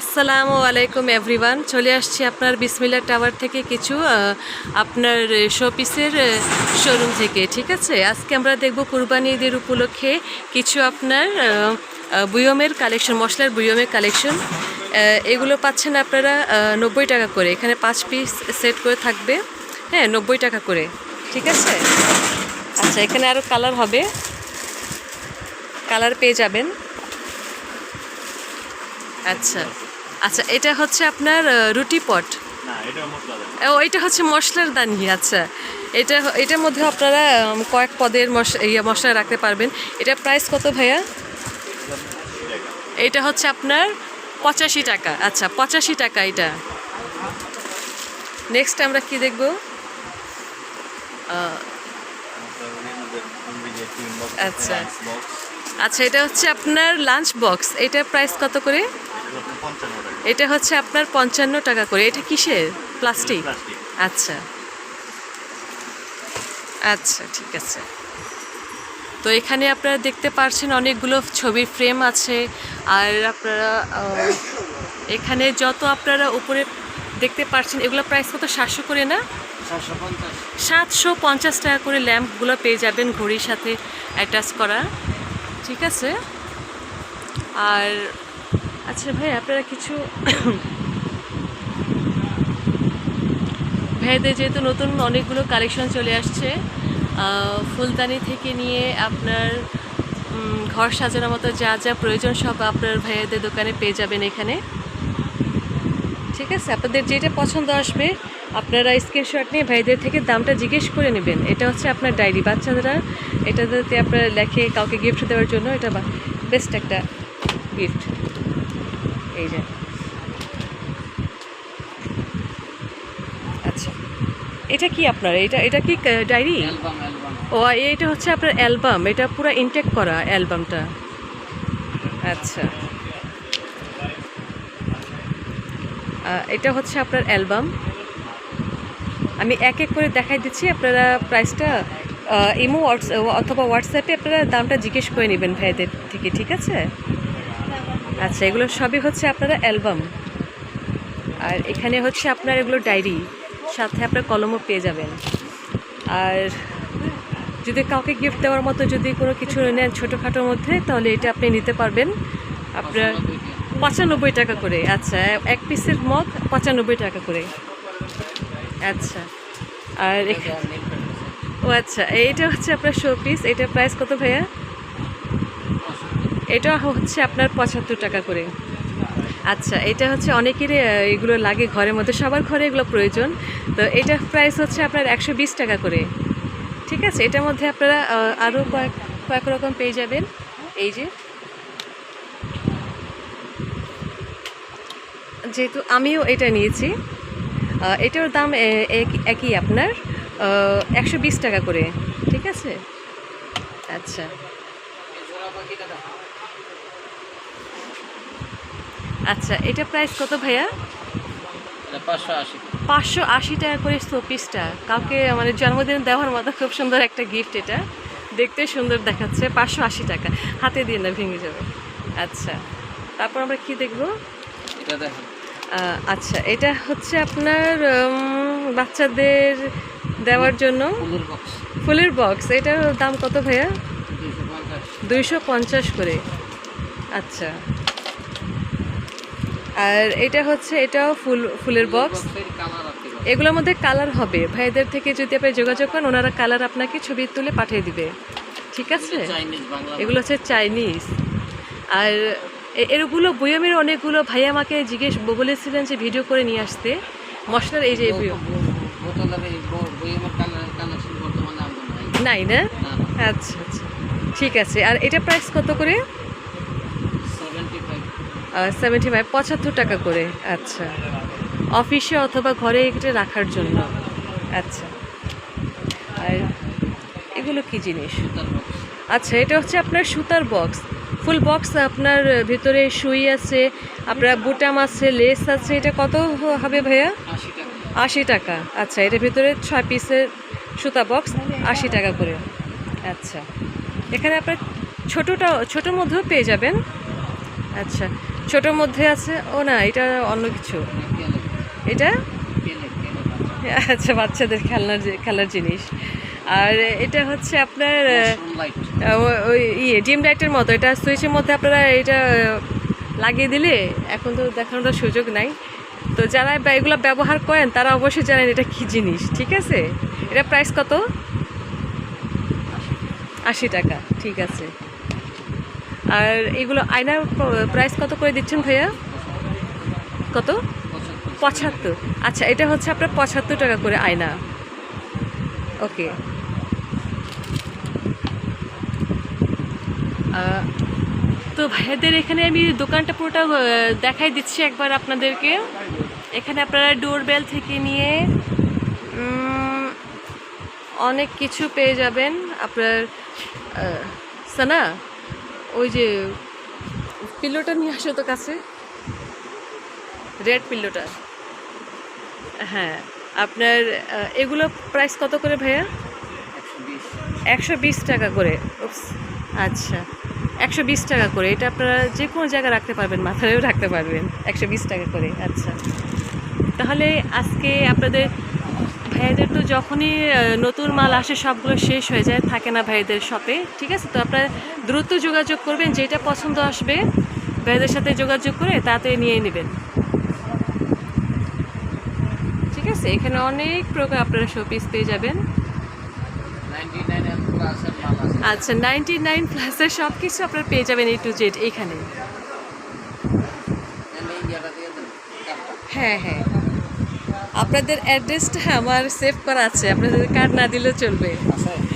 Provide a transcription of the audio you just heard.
আসসালামু আলাইকুম এভরিওয়ান চলে আসছি আপনার বিসমিল্লা টাওয়ার থেকে কিছু আপনার শোপিসের শোরুম থেকে, ঠিক আছে? আজকে আমরা দেখব কুরবানি ঈদের উপলক্ষে কিছু আপনার বুয়মের কালেকশন মশলার বুয়মের কালেকশন এগুলো পাচ্ছেন আপনারা নব্বই টাকা করে। এখানে পাঁচ পিস সেট করে থাকবে। হ্যাঁ নব্বই টাকা করে, ঠিক আছে? আচ্ছা এখানে আরও কালার হবে। কালার পেয়ে যাবেন। আচ্ছা। আচ্ছা এটা হচ্ছে আপনার রুটি পট? এটা ও এটা হচ্ছে মশলার দানি আচ্ছা। এটা এটার মধ্যে আপনারা কয়েক পদের মশ ইয়ে মশলা রাখতে পারবেন। এটা প্রাইস কত ভাইয়া? এটা হচ্ছে আপনার পঁচাশি টাকা। আচ্ছা পঁচাশি টাকা এটা। নেক্সট আমরা কি দেখব? আচ্ছা। আচ্ছা এটা হচ্ছে আপনার লাঞ্চ বক্স এটা প্রাইস কত করে? এটা হচ্ছে আপনার পঞ্চান্ন টাকা করে। এটা কিসের? প্লাস্টিক? আচ্ছা। আচ্ছা ঠিক আছে। তো এখানে আপনারা দেখতে পারছেন অনেকগুলো ছবির ফ্রেম আছে। আর আপনারা এখানে যত আপনারা উপরে দেখতে পাচ্ছেন এগুলো প্রাইস কত? সাতশো করে না? সাতশো পঞ্চাশ টাকা করে ল্যাম্পগুলো পেয়ে যাবেন ঘড়ির সাথে অ্যাটাচ করা। ঠিক আছে? আর আচ্ছা ভাই, আপনারা কিছু ভাইদের যেহেতু নতুন অনেকগুলো কালেকশন চলে আসছে ফুলদানি থেকে নিয়ে আপনার ঘর সাজানোর মতো যা যা প্রয়োজন সব আপনার ভাইয়াদের দোকানে পেয়ে যাবেন এখানে। ঠিক আছে, আপনাদের যেটা পছন্দ আসবে, আপনারা স্ক্রিনশট নিয়ে ভাইদের থেকে দামটা জিজ্ঞেস করে নেবেন। এটা হচ্ছে আপনার ডায়েরি বাচ্চারা, এটাতে আপনারা লেখে কাউকে গিফট দেওয়ার জন্য, এটা বেস্ট একটা গিফট এই যে আচ্ছা। এটা কি আপনার? এটা এটা কি ডায়েরি? ও এটা হচ্ছে আপনার অ্যালবাম। এটা পুরো ইনটেক করা অ্যালবামটা। আচ্ছা। এটা হচ্ছে আপনার অ্যালবাম। আমি এক এক করে দেখাই দিচ্ছি। আপনারা প্রাইসটা ইমো হোয়াটস অথবা হোয়াটসঅ্যাপে আপনারা দামটা জিজ্ঞেস করে নেবেন ভাইদের থেকে ঠিক আছে? আচ্ছা এগুলো সবই হচ্ছে আপনারা অ্যালবাম। আর এখানে হচ্ছে আপনার এগুলো ডায়েরি, সাথে আপনার কলমও পেয়ে যাবেন। আর যদি কাউকে গিফট দেওয়ার মতো যদি কোনো কিছু নেন ছোটোখাটোর মধ্যে, তাহলে এটা আপনি নিতে পারবেন। আপনার পঁচানব্বই টাকা করে। আচ্ছা এক পিসের মগ পঁচানব্বই টাকা করে। আচ্ছা আর ও আচ্ছা এইটা হচ্ছে আপনার শো পিস এটার প্রাইস কত ভাইয়া? এটা হচ্ছে আপনার পঁচাত্তর টাকা করে। আচ্ছা এটা হচ্ছে অনেকেরই এগুলো লাগে ঘরের মধ্যে, সবার ঘরে এগুলো প্রয়োজন। তো এটা প্রাইস হচ্ছে আপনার একশো বিশ টাকা করে। ঠিক আছে? এটার মধ্যে আপনারা আরও কয়েক কয়েক রকম পেয়ে যাবেন। এই যে। যেহেতু আমিও এটা নিয়েছি এটার দাম এক- একই আপনার একশো বিশ টাকা করে। ঠিক আছে? আচ্ছা। আচ্ছা এটা প্রাইস কত ভাইয়া? পাঁচশো আশি। টাকা করে শোপিসটা কাউকে মানে জন্মদিন দেওয়ার মতো খুব সুন্দর একটা গিফট এটা। দেখতে সুন্দর দেখাচ্ছে পাঁচশো আশি টাকা। হাতে দিয়ে না ভেঙে যাবে। আচ্ছা তারপর আমরা কি দেখব? এটা আচ্ছা এটা হচ্ছে আপনার বাচ্চাদের দেওয়ার জন্য। ফুলের বক্স এটার দাম কত ভাইয়া? দুইশো পঞ্চাশ করে আচ্ছা আর এটা হচ্ছে এটাও ফুল ফুলের বক্স। এগুলোর মধ্যে কালার হবে ভাইদের থেকে যদি আপনি যোগাযোগ করেন ওনারা কালার আপনাকে ছবি তুলে পাঠিয়ে দিবে ঠিক আছে এগুলো হচ্ছে চাইনিজ আর এরগুলো বইয়মের অনেকগুলো ভাই আমাকে জিজ্ঞেস বলেছিলেন যে ভিডিও করে নিয়ে আসতে মশলার এই যে নাই না আচ্ছা আচ্ছা ঠিক আছে। আর এটা প্রাইস কত করে? সেভেন্টি ফাইভ পঁচাত্তর টাকা করে। আচ্ছা। অফিসে অথবা ঘরে এটা রাখার জন্য। আচ্ছা। আর এগুলো কি জিনিস? আচ্ছা এটা হচ্ছে আপনার সুতার বক্স ফুল বক্স আপনার ভিতরে সুই আছে আপনার বুটাম আছে লেস আছে। এটা কত হবে ভাইয়া? আশি টাকা। আচ্ছা এটার ভিতরে ছয় পিসের সুতা বক্স আশি টাকা করে। আচ্ছা। এখানে আপনার ছোটোটা, ছোটোর মধ্যেও পেয়ে যাবেন। আচ্ছা ছোটোর মধ্যে আছে, ও না, এটা অন্য কিছু। এটা? আচ্ছা বাচ্চাদের খেলনার খেলার জিনিস। আর এটা হচ্ছে আপনার ওই ইয়ে ডিম লাইটের মতো। এটা সুইচের মধ্যে আপনারা এটা লাগিয়ে দিলে এখন তো দেখানোর সুযোগ নাই। তো যারা এগুলো ব্যবহার করেন, তারা অবশ্যই জানেন এটা কি জিনিস, ঠিক আছে? এটা প্রাইস কত? আশি টাকা, ঠিক আছে। আর এগুলো আয়নার প্রাইস কত করে দিচ্ছেন ভাইয়া? কত? পঁচাত্তর। আচ্ছা এটা হচ্ছে আপনার পঁচাত্তর টাকা করে আয়না। ওকে। তো ভাইয়াদের এখানে আমি দোকানটা পুরোটা দেখাই দিচ্ছি একবার আপনাদেরকে। এখানে আপনারা ডোরবেল থেকে নিয়ে অনেক কিছু পেয়ে যাবেন। আপনার সানা, ওই যে পিল্লোটা নিয়ে আসো তো কাছে। রেড পিল্লোটা হ্যাঁ আপনার এগুলো প্রাইস কত করে ভাইয়া? একশো বিশ। টাকা করে। আচ্ছা। একশো বিশ টাকা করে। এটা আপনারা যে কোনো জায়গায় রাখতে পারবেন, মাথায়ও রাখতে পারবেন। একশো বিশ টাকা করে আচ্ছা। তাহলে আজকে আপনাদের ভাইয়াদের তো যখনই নতুন মাল আসে, সবগুলো শেষ হয়ে যায়, থাকে না ভাইয়াদের শপে ঠিক আছে? তো আপনারা দ্রুত যোগাযোগ করবেন, যেটা পছন্দ আসবে, ভাইয়াদের সাথে যোগাযোগ করে তাতে নিয়ে নেবেন। ঠিক আছে? এখানে অনেক প্রকার আপনারা শোপিস পেয়ে যাবেন। আচ্ছা নাইনটি নাইন প্লাসের সব কিছু আপনারা পেয়ে যাবেন এ টু জেড কার্ডটা হ্যাঁ হ্যাঁ। আপনাদের অ্যাড্রেসটা আমার সেভ করা আছে। আপনাদের কার্ড না দিলেও চলবে। আছে